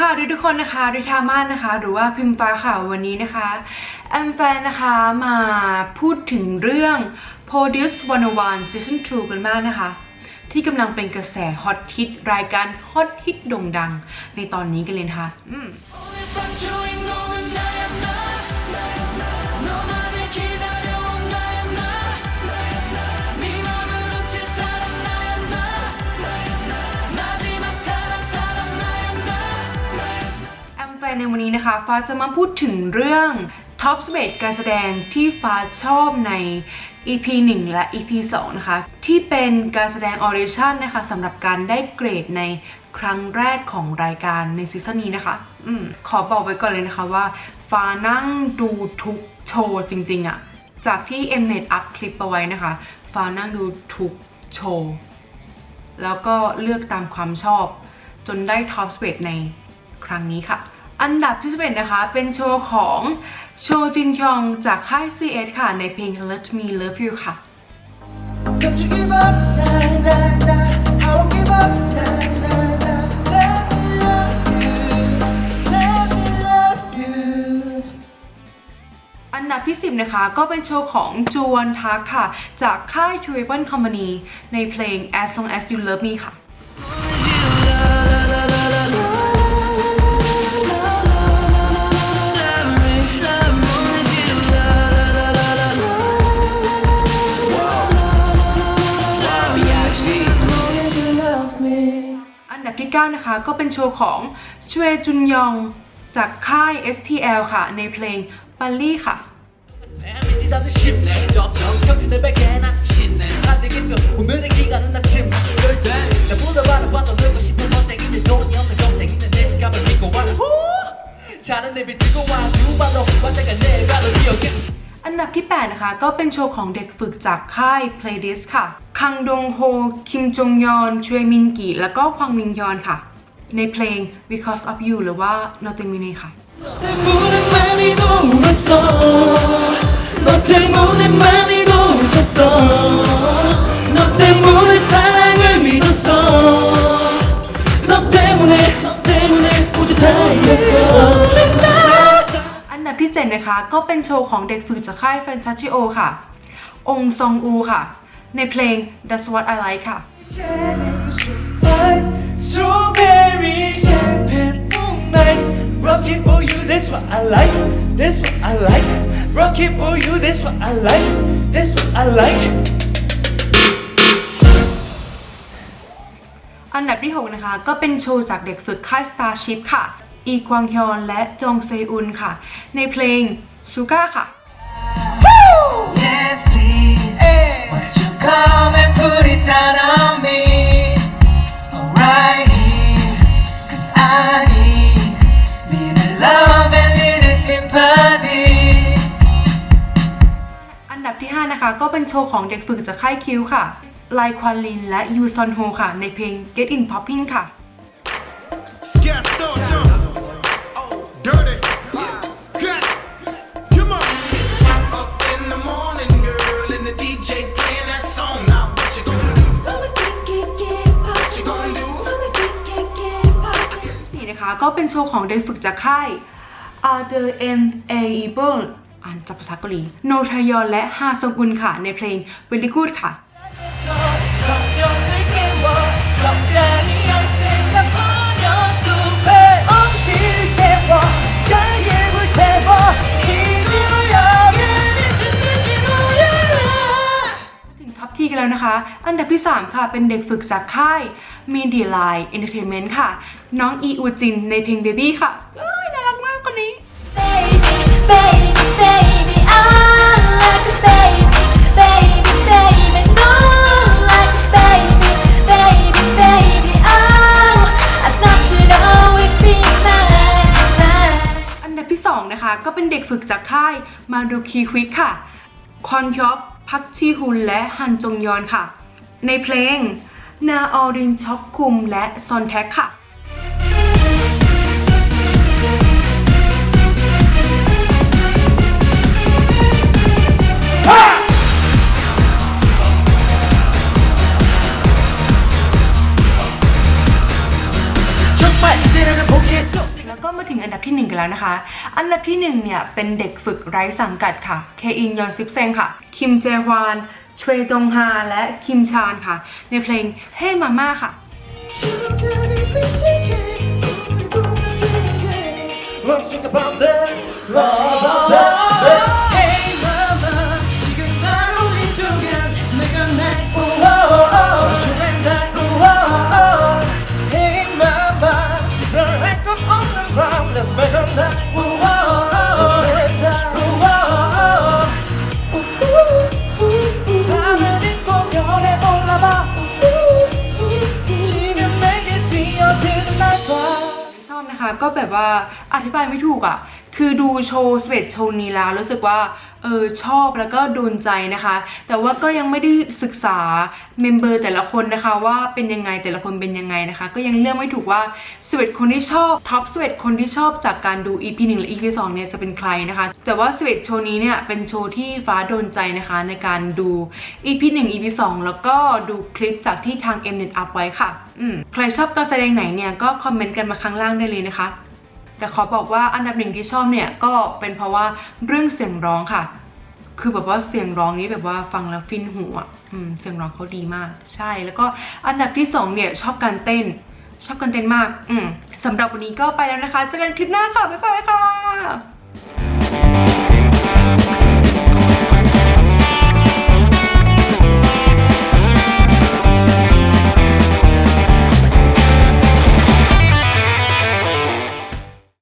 ค่ะทุกคนนะคะริทามาศนะคะ หรือว่าพิมฟ้าค่ะวันนี้นะคะแอมแฟนนะคะมาพูดถึงเรื่อง Produce 101 Season 2 กันมากนะคะ ที่กำลังเป็นกระแสฮอตฮิตรายการฮอตฮิตโด่งดัง ในตอนนี้กันเลยนะคะอืม นในวันนี้นะคะ ฟ้าจะมาพูดถึงเรื่องท็อปสเปดการแสดงที่ฟ้าชอบใน EP 1 และ EP 2 นะคะ ที่เป็นการแสดงออเดชั่นนะคะสำหรับการได้เกรดในครั้งแรกของรายการในซีซั่นนี้นะคะอืขอบอกไว้ก่อนเลยนะคะว่า ฟ้านั่งดูทุกโชว์จริงๆอะจากที่ Mnet อัพคลิปเอาไว้นะคะ ฟ้านั่งดูทุกโชว์แล้วก็เลือกตามความชอบ จนได้ท็อปสเปดในครั้งนี้ค่ะ อันดับที่11นะคะ เป็นโชว์ของโชจินยองจากค่าย CS ค่ะ ในเพลง Let Me Love You ค่ะ Don't you give up nah nah nah I won't give up nah nah nah Let me love you Let me love you อันดับที่ 10 นะคะ ก็เป็นโชว์ของจวนทักค่ะ จากค่าย t r i b a l Company ในเพลง As Long As You Love Me ค่ะ 9 นะคะ ก็เป็นโชว์ของชเวจุนยองจากค่าย STL ค่ะ ในเพลงปัลลี่ค่ะ 미치다는 쉽네 점점 정신을 뺏게 난 신내 안 되겠어 오늘의 기간은 아침 이럴 때 나보다 바라봐도 놀고 싶은 멋쟁이들 돈이 없는 겁쟁이는 내 지갑을 믿고 와라 후 자는 내 비틀고 와 두발로 왔다가 내 발로 이어게 อันดับที่ 8 นะคะ ก็เป็นโชว์ของเด็กฝึกจากค่าย Playlist ค่ะ คังดงโฮ คิมจงยอนชเวมินกิ แล้วก็ควางมิงยอนค่ะ ในเพลง Because of You หรือว่า Nothing Mini ค่ะ 때문에 많이도 울었어 너 때문에 많이도 웃었어 너 때문에 사랑을 믿었어 너 때문에 너 때문에 모두 다 이겼어 อันดับที่ 7 นะคะ ก็เป็นโชว์ของเด็กฝึกจากค่าย Fantasio ค่ะ องซองอูค่ะ ในเพลง That's What I Like ค่ะ Strawberry champagne all night Rock it for you, that's what I like That's what I like Rock it for you, that's what I like That's what I like อันดับที่ 6 นะคะ ก็เป็นโชว์จากเด็กฝึกค่าย Starship ค่ะ อีควางฮยอนและจงเซอุนค่ะ ในเพลง Sugar ค่ะ Yes please Won't you come and put it down on me Right here Cause I need Little love and little sympathy อันดับที่ 5 นะคะ ก็เป็นโชว์ของเด็กฝึกจากค่ายคิวค่ะ ไลควาลินและยูซอนโฮค่ะ ในเพลง Get In Popping ค่ะ Scat start jump. ก็เป็นโชว์ของเด็กฝึกจากค่าย a r d e n a e b l e อ่านจากภาษาเกาหลี โนทยอนและฮาซงอุนค่ะ ในเพลง Very Good ค่ะท็อทีกันแล้วนะคะ อันดับที่ 3 ค่ะ เป็นเด็กฝึกจากค่าย มีดีไลน์เอนเตอร์เทนเมนต์ค่ะ น้องอีอูจินในเพลงเบบี้ค่ะน่ารักมากคนนี้ อันดับที่ 2 นะคะ ก็เป็นเด็กฝึกจากค่ายมาดูคีควิกค่ะ คอนยอบพักชีฮุนและฮันจงยอนค่ะ ในเพลง นาออรินช็อปคุมและซอนแท็กค่ะแล้วก็มาถึงอันดับที่ 1 กันแล้วนะคะ อันดับที่ 1 เนี่ย เป็นเด็กฝึกไร้สังกัดค่ะ เคอินยอนซิปเซงค่ะ คิมเจฮวาน ชเวตงฮาและคิมชานค่ะ ในเพลงเฮ้มาม่าค่ะ Let's think about that. Let's think about that. นะคะ ก็แบบว่าอธิบายไม่ถูกอะ่ะ คือดูโชว์สเวตโชว์นี้แล้วรู้สึกว่าเออชอบแล้วก็โดนใจนะคะ แต่ว่าก็ยังไม่ได้ศึกษาเมมเบอร์แต่ละคนนะคะ ว่าเป็นยังไงแต่ละคนเป็นยังไงนะคะ ก็ยังเลือกไม่ถูกว่าสเวตคนที่ชอบท็อปสเวตคนที่ชอบจากการดู EP 1 และ EP 2 เนี่ยจะเป็นใครนะคะ แต่ว่าสเวตโชว์นี้เนี่ยเป็นโชว์ที่ฟ้าโดนใจนะคะในการดู EP 1 EP 2 แล้วก็ดูคลิปจากที่ทาง Mnet up ไว้ค่ะ อืมใครชอบการแสดงไหนเนี่ยก็คอมเมนต์กันมาข้างล่างได้เลยนะคะ แต่ขอบอกว่าอันดับหนึ่งที่ชอบเนี่ยก็เป็นเพราะว่าเรื่องเสียงร้องค่ะ คือแบบว่าเสียงร้องนี้แบบว่าฟังแล้วฟินหัวอืมเสียงร้องเขาดีมาก ใช่ แล้วก็อันดับที่สองเนี่ยชอบการเต้น ชอบการเต้นมาก อืมสำหรับวันนี้ก็ไปแล้วนะคะเจอกันคลิปหน้าค่ะบ๊ายบายค่ะ